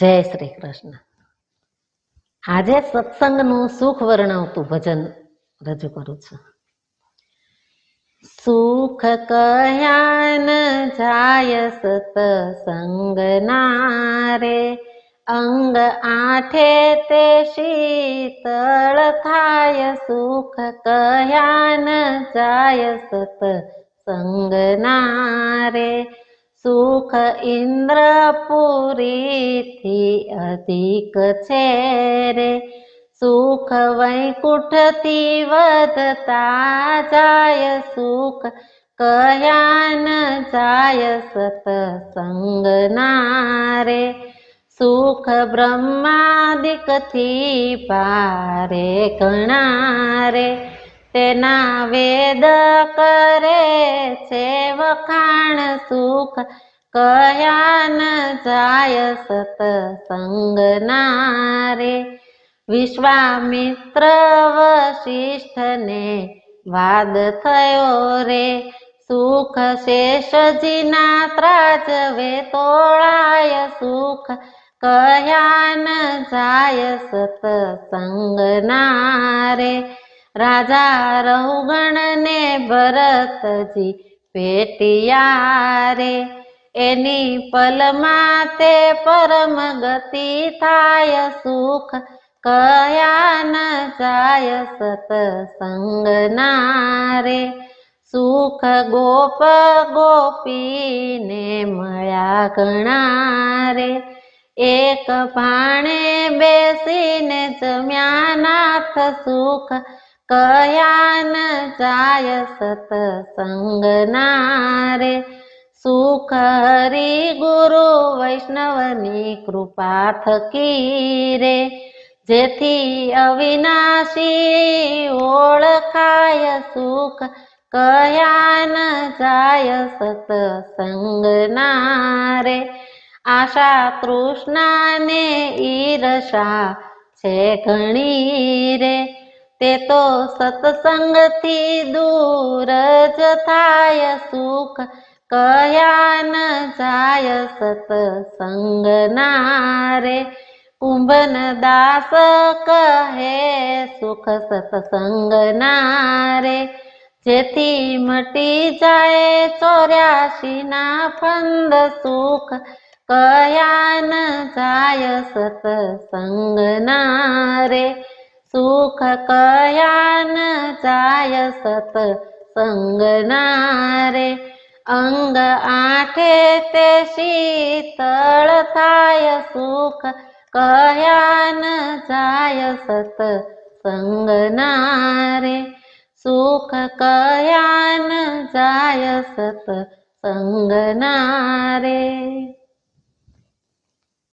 જય શ્રી કૃષ્ણ. આજે સત્સંગનું સુખ વર્ણવતું ભજન રજૂ કરું છું. સુખ કયાન જાય સતસંગ નારે, અંગ આઠે તે શીતળ થાય. સુખ કયાન જાય સતસંગ નારે સુખ ઇન્દ્રપુરીથી અધિક છે રે. સુખ વૈકુંઠથી વધતા જાય સુખ કયાન જાય સતસંગ રે સુખ બ્રહ્માદિકથી પારે ગણારે. તેના વેદ કરે છે વખાણ સુખ. કયાન જાય સતસંગ નારે? વિશ્વામિત્ર વશિષ્ઠને વાદ થયો રે? સુખ શેષજીના ત્રાજવે તોળાય સુખ. કયાન જાય સતસંગ નારે? રાજા રૌગણને ભરતજી ભેટિયા રે એની પલમાં તે પરમ ગતિ થાય, સુખ કયાન જાય સતસંગ રે સુખ ગોપ ગોપીને મળ્યા ઘણા રે એક ભાણે બેસીને જમ્યા નાથ સુખ કયાન જાય સતસંગ નારે સુખ હરી ગુરુ વૈષ્ણવની કૃપા થકી રે જેથી અવિનાશી ઓળખાય સુખ કયાન જાય સતસંગ નારે આશા તૃષ્ણાને ઈર્ષા છે ઘણી રે તે તો સત્સંગથી દૂર જ થાય સુખ. કયાન જાય સત્સંગ નારે કુંભન દાસ કહે સુખ સત્સંગ નારે જેથી મટી જાય ચોર્યાસી ના ફંદ સુખ. કયાન જાય સત્સંગ નારે સુખ કયાન જાય સત્સંગ નારે અંગ આઠે તે શીતળ થાય સુખ કયાન જાય સત્સંગ નારે સુખ કયાન જાય સત્સંગ નારે